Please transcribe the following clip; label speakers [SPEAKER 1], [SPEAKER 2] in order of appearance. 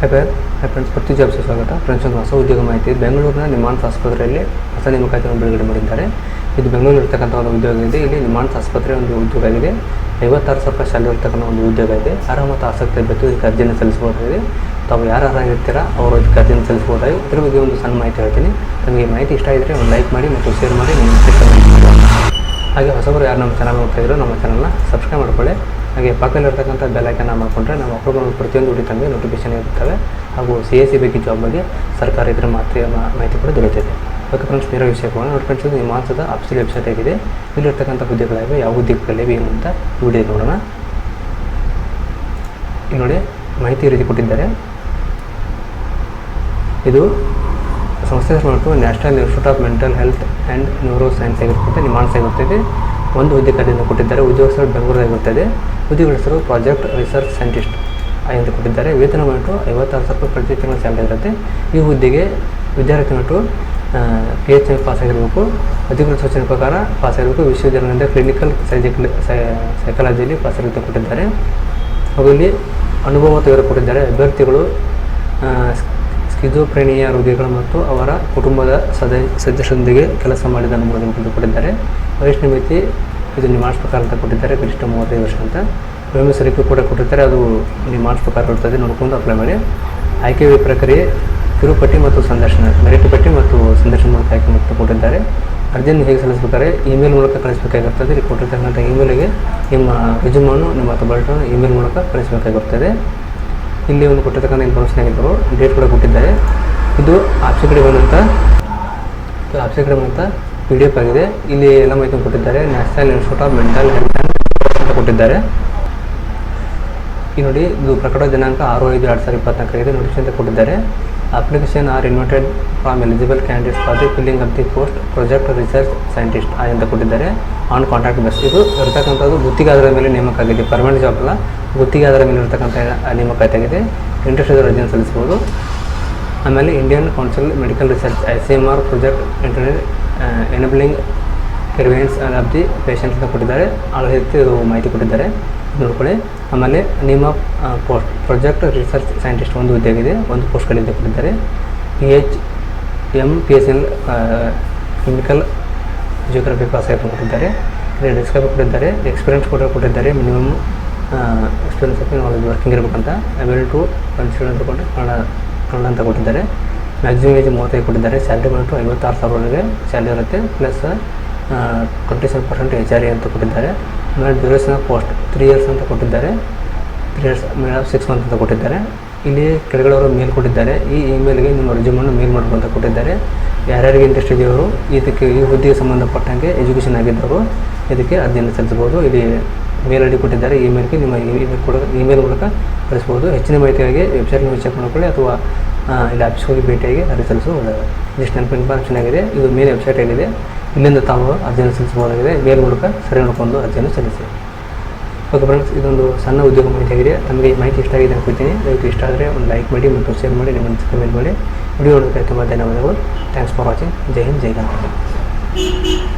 [SPEAKER 1] High friend hi friends ಪ್ರತಿ jobs ಸ್ವಾಗತ. Friends ಒಂದು ಹೊಸ ಉದ್ಯೋಗ ಮಾಹಿತಿ. ಬೆಂಗಳೂರಿನ ನಿಮಾನ್ಸ್ ಆಸ್ಪತ್ರೆಯಲ್ಲಿ ಹೊಸ ನೇಮಕಾತಿಯನ್ನು ಬಿಡುಗಡೆ ಮಾಡಿದ್ದಾರೆ. ಇದು ಬೆಂಗಳೂರು ಇರ್ತಕ್ಕಂಥ ಒಂದು ಉದ್ಯೋಗ ಇದೆ. ಇಲ್ಲಿ ನಿಮಾನ್ಸ್ ಆಸ್ಪತ್ರೆ ಒಂದು ಉದ್ಯೋಗ ಆಗಿದೆ. ಐವತ್ತಾರು ಸಾವಿರ ಸ್ಯಾಲರಿ ಇರ್ತಕ್ಕಂಥ ಒಂದು ಉದ್ಯೋಗ ಇದೆ. ಅರ್ಹ ಮತ್ತು ಆಸಕ್ತಿ ಇರಬೇಕು ಇದಕ್ಕೆ ಅರ್ಜಿಯನ್ನು ಸಲ್ಲಿಸಬಹುದಾಗಿದೆ. ತಾವು ಯಾರು ಅರ್ಹ ಇರ್ತೀರಾ ಅವರು ಇದಕ್ಕೆ ಅರ್ಜಿಯನ್ನು ಸಲ್ಲಿಸಬಹುದಾಗಿ ಇದ್ರ ಬಗ್ಗೆ ಒಂದು ಸಣ್ಣ ಮಾಹಿತಿ ಹೇಳ್ತೀನಿ. ನಮಗೆ ಮಾಹಿತಿ ಇಷ್ಟ ಆಗಿದ್ರೆ ಒಂದು ಲೈಕ್ ಮಾಡಿ ಮತ್ತು ಶೇರ್ ಮಾಡಿ. ನಿಮ್ಮ ಹಾಗೆ ಹೊಸಬರು ಯಾರು ನಮ್ಮ ಚಾನಲ್ ನೋಡ್ತಾ ಇದ್ರು ನಮ್ಮ ಚಾನಲ್ನ ಸಬ್ಸ್ಕ್ರೈಬ್ ಮಾಡ್ಕೊಳ್ಳಿ. ಹಾಗೆ ಪಕ್ಕದಲ್ಲಿರ್ತಕ್ಕಂಥ ಬೆಲ್ ಐಕನ್ನ ಮಾಡಿಕೊಂಡ್ರೆ ನಮ್ಮ ಅಪ್ಲೋಡ್ ಪ್ರತಿಯೊಂದು ವಿಡಿಯೋ ತಮಗೆ ನೋಟಿಫಿಕೇಶನ್ ಇರ್ತವೆ ಹಾಗೂ ಸಿ ಎಸ್ ಸಿ ಬಗ್ಗೆ ಜಾಬ್ ಬಗ್ಗೆ ಸರ್ಕಾರ ಇದ್ರ ಮಾತ್ರ ಮಾಹಿತಿ ಕೂಡ ದೊರೆಯುತ್ತದೆ. ಓಕೆ ಫ್ರೆಂಡ್ಸ್ ವಿಷಯ ನೋಡಿ ಫ್ರೆಂಡ್ಸ್ ನಿಮ್ಮ ಮಾಸದ ಅಪ್ಸಿಲ್ ವೆಬ್ಸೈಟ್ ಆಗಿದೆ. ಇಲ್ಲಿರ್ತಕ್ಕಂಥ ಹುದ್ದೆಗಳಿವೆ ಯಾವ ಹುದ್ದೆಗಳಿವೆ ಏನು ಅಂತ ವಿಡಿಯೋ ನೋಡೋಣ. ಇಲ್ಲಿ ನೋಡಿ ಮಾಹಿತಿ ರೀತಿ ಕೊಟ್ಟಿದ್ದಾರೆ. ಇದು ಸಂಸ್ಥೆ ಹೆಸರು national institute of mental health and neuro science ಆಗಿರ್ತದೆ ನಿಮಾನ್ಸ್ ಆಗಿರ್ತದೆ. ಒಂದು ಹುದ್ದೆ ಕೊಟ್ಟಿದ್ದಾರೆ, ಉದ್ಯೋಗ ಹೆಸರು ಬೆಂಗಳೂರಾಗಿರುತ್ತದೆ ಹುದ್ದೆಗಳ ಹೆಸರು ಪ್ರಾಜೆಕ್ಟ್ ರಿಸರ್ಚ್ ಸೈಂಟಿಸ್ಟ್ ಎಂದು ಕೊಟ್ಟಿದ್ದಾರೆ. ವೇತನ ಬಂದ್ಬಿಟ್ಟು ಐವತ್ತಾರು ಸಾವಿರ ರೂಪಾಯಿ ಪ್ರತಿ ತಿಂಗಳ ಸ್ಯಾಲರಿ ಇರುತ್ತೆ. ಈ ಹುದ್ದೆಗೆ ವಿದ್ಯಾರ್ಥಿ ಬಂದ್ಬಿಟ್ಟು ಪಿ ಎಚ್ ಎಂ ಪಾಸ್ ಆಗಿರಬೇಕು. ಅಧಿಕೃತ ಸೂಚನೆ ಪ್ರಕಾರ ಪಾಸ್ ಆಗಿರಬೇಕು. ವಿಶ್ವವಿದ್ಯಾಲಯದಿಂದ ಕ್ಲಿನಿಕಲ್ ಸೈಜಿಕಲ್ ಸೈಕಾಲಜಿಯಲ್ಲಿ ಪಾಸ್ ಆಗಿರುತ್ತೆ ಕೊಟ್ಟಿದ್ದಾರೆ. ಹಾಗೂ ಇಲ್ಲಿ ಅನುಭವ ತೆಗೆದುಕೊಟ್ಟಿದ್ದಾರೆ ಅಭ್ಯರ್ಥಿಗಳು ಆ, ಪ್ರೇಣಿಯ ರೋಗಿಗಳು ಮತ್ತು ಅವರ ಕುಟುಂಬದ ಸದಸ್ಯ ಸದಸ್ಯರೊಂದಿಗೆ ಕೆಲಸ ಮಾಡಿದ ಅನುಮೋದನೆ ಪಡೆದುಕೊಂಡಿದ್ದಾರೆ ವಯಸ್ಸಿನ ಮಿತಿ ಇದು ನೀವು ಪ್ರಕಾರ ಅಂತ ಕೊಟ್ಟಿದ್ದಾರೆ ಗರಿಷ್ಠ ಮೂವತ್ತೈದು ವರ್ಷ ಅಂತ. ವಿಮೆ ಸರಿಕೆ ಕೂಡ ಕೊಟ್ಟಿದ್ದಾರೆ ಅದು ನೀವು ಪ್ರಕಾರ ಇರ್ತದೆ ನೋಡಿಕೊಂಡು ಅಪ್ಲೈ ಮಾಡಿ. ಆಯ್ಕೆ ಪ್ರಕ್ರಿಯೆ ಕಿರುಪಟ್ಟಿ ಮತ್ತು ಸಂದರ್ಶನ ಮೆರಿಟ್ ಪಟ್ಟಿ ಮತ್ತು ಸಂದರ್ಶನ ಮೂಲಕ ಆಯ್ಕೆ ಮತ್ತು ಕೊಟ್ಟಿದ್ದಾರೆ. ಅರ್ಜಿಯನ್ನು ಹೇಗೆ ಸಲ್ಲಿಸಬೇಕಾದ್ರೆ ಇಮೇಲ್ ಮೂಲಕ ಕಳಿಸಬೇಕಾಗಿರ್ತದೆ ಇಲ್ಲಿ ಕೊಟ್ಟಿರ್ತಕ್ಕಂಥ ಇಮೇಲಿಗೆ ನಿಮ್ಮ ರೆಜ್ಯೂಮನ್ನು ನಿಮ್ಮ ಅಥವಾ ಇಮೇಲ್ ಮೂಲಕ ಕಳಿಸಬೇಕಾಗಿರ್ತದೆ. ಇಲ್ಲಿ ಒಂದು ಕೊಟ್ಟಿರ್ತಕ್ಕಂಥ ಇನ್ಫಾರ್ಮೇಷನ್ ಆಗಿದ್ದರು ಡೇಟ್ ಕೂಡ ಕೊಟ್ಟಿದ್ದಾರೆ. ಇದು ಆಪ್ಷನ್ ಕಡೆ ಬಂದಂಥ ಆಪ್ಷನ್ ಕಡೆ ಬಂದಂಥ ಪಿ ಡಿ ಎಫ್ ಆಗಿದೆ. ಇಲ್ಲಿ ಎಲ್ಲ ಮಾಹಿತಿ ಕೊಟ್ಟಿದ್ದಾರೆ. National institute of mental health ಅಂತ ಕೊಟ್ಟಿದ್ದಾರೆ. ಈ ನೋಡಿ, ಇದು ಪ್ರಕಟ ದಿನಾಂಕ ಆರು ಐದು ಎರಡು ಸಾವಿರದ ಇಪ್ಪತ್ನಾಲ್ಕರಿಗೆ ನೋಟಿಸ್ ಅಂತ ಕೊಟ್ಟಿದ್ದಾರೆ. Application are invited from eligible candidates for the filling of the post project research scientist ಅಂತ ಕೊಟ್ಟಿದ್ದಾರೆ. ಆನ್ ಕಾಂಟ್ರಾಕ್ಟ್ ಬೇಸ್ ಇದು ಇರತಕ್ಕಂಥದ್ದು ಗುತ್ತಿಗೆ ಮೇಲೆ ನೇಮಕ ಆಗಿದೆ ಪರ್ಮನೆಂಟ್ ಜಾಬ್ ಅಲ್ಲ. ಗುತ್ತಿಗೆ ಆಧಾರದ ಮೇಲೆ ಇರತಕ್ಕಂಥ ನೇಮಕಾತಿ ಆಗಿದೆ ಇಂಟ್ರೆಸ್ಟ್ ಇದ್ದರೆ ಅರ್ಜಿಯನ್ನು ಸಲ್ಲಿಸ್ಬೋದು ಆಮೇಲೆ Indian council medical research I C M R project internet enabling ಕೆರ್ವೆನ್ಸ್ of the patient ಅಂತ ಕೊಟ್ಟಿದ್ದಾರೆ. ಆ ರೀತಿ ಇದು ಮಾಹಿತಿ ಕೊಟ್ಟಿದ್ದಾರೆ. ನೋಡ್ಕೊಳ್ಳಿ. ಆಮೇಲೆ ನಿಮ್ಮ ಪೋಸ್ಟ್ ಪ್ರಾಜೆಕ್ಟ್ ರಿಸರ್ಚ್ ಸೈಂಟಿಸ್ಟ್ ಒಂದು ಹುದ್ದೆಯಾಗಿದೆ ಒಂದು ಪೋಸ್ಟ್ಗಳಿಂದ ಕೊಟ್ಟಿದ್ದಾರೆ. P H M P S L chemical geography pass ಆಗಿ ಕೊಟ್ಟಿದ್ದಾರೆ. ಡಿಸ್ಕ್ರೈಬ್ ಕೊಟ್ಟಿದ್ದಾರೆ. ಎಕ್ಸ್ಪೀರಿಯನ್ಸ್ ಕೂಡ ಕೊಟ್ಟಿದ್ದಾರೆ. Minimum experience of knowledge working ಇರಬೇಕಂತ. ಅವೆಲ್ ಟು ಕನ್ಸಿಡರ್ ಅಂತ ಕೊಟ್ಟು ಕನ್ನಡ ಕನ್ನಡ ಅಂತ ಕೊಟ್ಟಿದ್ದಾರೆ. ಮ್ಯಾಕ್ಸಿಮಮ್ ಏಜ್ ಮೂವತ್ತೈದು ಕೊಟ್ಟಿದ್ದಾರೆ. ಸ್ಯಾಲ್ರಿ ಬಂದು ಐವತ್ತಾರು ಸಾವಿರವರೆಗೆ ಸ್ಯಾಲ್ರಿ ಇರುತ್ತೆ. Plus twenty seven percent H R A ಅಂತ ಕೊಟ್ಟಿದ್ದಾರೆ. ಆಮೇಲೆ duration of post three years ಅಂತ ಕೊಟ್ಟಿದ್ದಾರೆ. ತ್ರೀ ಇಯರ್ಸ್ ಆಮೇಲೆ ಸಿಕ್ಸ್ ಮಂತ್ ಅಂತ ಕೊಟ್ಟಿದ್ದಾರೆ. ಇಲ್ಲಿ ಕೆಳಗಡೆ ಅವರು ಮೇಲ್ ಕೊಟ್ಟಿದ್ದಾರೆ. ಈ ಇಮೇಲ್ಗೆ ನಿಮ್ಮ ರೆಜ್ಯೂಮನ್ನು ಮೇಲ್ ಮಾಡ್ಕೊಂತ ಕೊಟ್ಟಿದ್ದಾರೆ. ಯಾರ್ಯಾರಿಗೆ ಇಂಟ್ರೆಸ್ಟ್ ಇದೆಯವರು ಇದಕ್ಕೆ ಈ ಹುದ್ದೆಗೆ ಸಂಬಂಧಪಟ್ಟಂಗೆ ಎಜುಕೇಷನ್ ಆಗಿದ್ದವರು ಇದಕ್ಕೆ ಅರ್ಜಿಯನ್ನು ಸಲ್ಲಿಸ್ಬೋದು ಇಲ್ಲಿ ಮೇಲ್ ಐ ಡಿ ಕೊಟ್ಟಿದ್ದಾರೆ ಇಮೇಲ್ಗೆ ನಿಮ್ಮ ಇಮೇಲ್ ಕೂಡ ಇಮೇಲ್ ಮೂಲಕ ಕಳಿಸ್ಬೋದು ಹೆಚ್ಚಿನ ಮಾಹಿತಿಗಾಗಿ ವೆಬ್ಸೈಟ್ನ ಚೆಕ್ ಮಾಡ್ಕೊಳ್ಳಿ ಅಥವಾ ಇಲ್ಲಿ ಆಫೀಸ್ ಹೋಗಿ ಭೇಟಿಯಾಗಿ ಅರ್ಜಿ ಸಲ್ಲಿಸಬಹುದು ಇಷ್ಟು ನೆನಪಿನ ಭಾಳ ಆಗಿದೆ ಇದು ಮೇಲ್ ವೆಬ್ಸೈಟ್ ಏನಿದೆ. ಇಲ್ಲಿಂದ ತಾವು ಅರ್ಜಿಯನ್ನು ಸಲ್ಲಿಸಬಹುದಾಗಿದೆ. ಮೇಲ್ ಮೂಲಕ ಸರಿ ನೋಡಿಕೊಂಡು ಅರ್ಜಿಯನ್ನು ಸಲ್ಲಿಸಿ. ಓಕೆ ಫ್ರೆಂಡ್ಸ್ ಇದೊಂದು ಸಣ್ಣ ಉದ್ಯೋಗ ಮಾಹಿತಿ ಆಗಿದೆ. ನಮಗೆ ಈ ಮಾಹಿತಿ ಇಷ್ಟ ಆಗಿದೆ ಅನ್ಕೋತೀನಿ ದಯವಿಟ್ಟು ಇಷ್ಟ ಆದರೆ ಒಂದು ಲೈಕ್ ಮಾಡಿ ಮತ್ತು ಶೇರ್ ಮಾಡಿ, ನಿಮ್ಮ ಕಮೆಂಟ್ ಮಾಡಿ. ವಿಡಿಯೋ ನೋಡೋದಕ್ಕೆ ತುಂಬ ಧನ್ಯವಾದಗಳು. ಥ್ಯಾಂಕ್ಸ್ ಫಾರ್ ವಾಚಿಂಗ್ ಜೈ ಹಿಂದ್, ಜೈ ಕರ್ನಾಟಕ